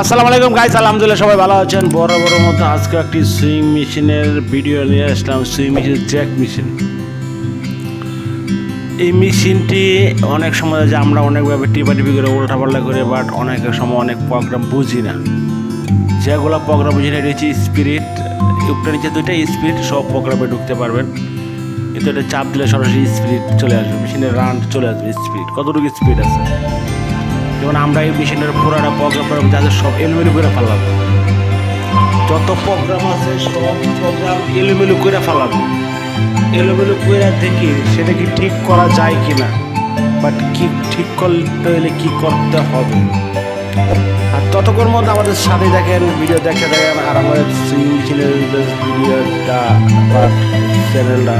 আসসালামু আলাইকুম গাইস আলহামদুলিল্লাহ, সবাই ভালো আছেন। বড় বড় মতো আজকে একটি সুইং মেশিনের ভিডিও নিয়ে আসলাম। সুইং মেশিন জ্যাক মেশিন এই মেশিনটি অনেক সময় যে আমরা অনেকভাবে টিপা টিপি করে উল্টাপাল্টা করে বাট অনেক সময় অনেক প্রোগ্রাম বুঝি না। যেগুলো প্রোগ্রাম বুঝি না, এটা হচ্ছে স্পিরিট উপরে নিচে দুইটা স্পিরিট সব প্রোগ্রামে ঢুকতে পারবেন। কিন্তু এটা চাপ দিলে সরাসরি স্পিরিট চলে আসবে মেশিনের রান চলে আসবে স্পিরিট কতটুকু স্পিড আছে? যেমন আমরা এই মেশিনের পুরাটা প্রোগ্রাম যাদের সব এলোমেলো করে ফেলাবো যত প্রোগ্রাম আছে, সব প্রোগ্রাম এলোমেলো করে ফেলাবো এলোমেলো করে দেখি সেটা কি ঠিক করা যায় কি না বাট কি ঠিক করতে হলে কি করতে হবে। আর ততক্ষণ মধ্যে আমাদের সাথে দেখেন ভিডিও দেখে দেখেন, আর আমাদের বা চ্যানেলটা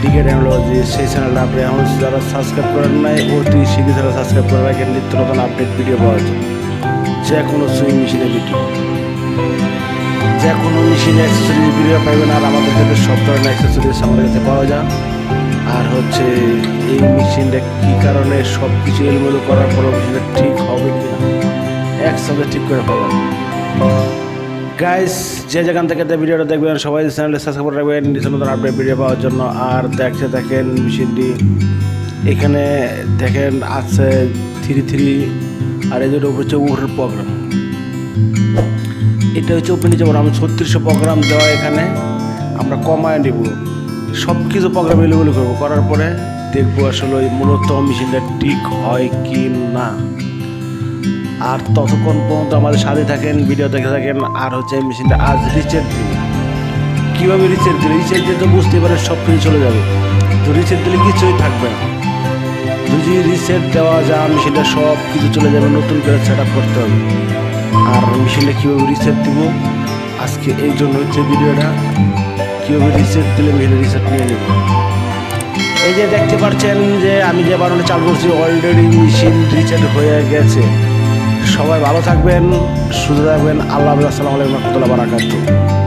টিকিট টেকনোলজি সেই চ্যানেলটা আপনি এখন যারা সাবস্ক্রাইব করেন নাই অতি শীঘ্র যারা সাবস্ক্রাইব করে রাখেন নিত্য নতুন আপডেট ভিডিও পাওয়া যায় যে কোনো সুইং মেশিনের ভিডিও যে কোনো মেশিনে অ্যাক্সেসরিজ ভিডিও পাইবেন আর আমাদের কাছে সব ধরনের অ্যাক্সেসরিজ আমাদের কাছে পাওয়া যায়। আর হচ্ছে এই মেশিনটা কী কারণে সব কিছু এলোমেলো করার পরও মেশিনটা ঠিক হবে কি না একসাথে ঠিক করে পাবেন গাইস যে যেখান থেকে ভিডিওটা দেখবেন, সবাই চ্যানেলটা সাবস্ক্রাইব করে রাখবেন। নিত্য নতুন আপডেট ভিডিও পাওয়ার জন্য। আর দেখতে দেখেন মেশিনটি এখানে দেখেন আছে থ্রি থ্রি আর এদের উপর হচ্ছে উড়ের প্রোগ্রাম এটা হচ্ছে ওপেন নিচে আমি ছত্রিশশো প্রোগ্রাম দেওয়া এখানে। আমরা কমায় নেব। সব কিছু প্রোগ্রাম এলোগুলো করব। করার পরে দেখব আসলে ওই মূলত মেশিনটা ঠিক হয় কি না। আর ততক্ষণ পর্যন্ত আমাদের সাথে থাকেন ভিডিও দেখে থাকেন, আর হচ্ছে এই মেশিনটা আজ রিচার্জ দিন। কীভাবে রিচার্জ দিলে? রিচার্জ দিয়ে তো বুঝতে পারে সব কিছু চলে যাবে। তো রিচার্জ দিলে কিছুই থাকবে না। যদি রিসেট দেওয়া যায় মেশিনটা সব কিছু চলে যাবে, নতুন করে সেট করতে হবে। আর মেশিনটা কীভাবে রিসেট দিব? আজকে এই জন্য হচ্ছে ভিডিওটা কীভাবে রিসেট দিলে মেশিনের রিসেট নিয়ে নেব? এই যে দেখতে পাচ্ছেন যে আমি যে বারণে চালু করছি অলরেডি মেশিন রিসেট হয়ে গেছে। সবাই ভালো থাকবেন সুস্থ থাকবেন। আল্লাহ আসসালামু আলাইকুম রহমতুল্লাহ বারাকাতুহ।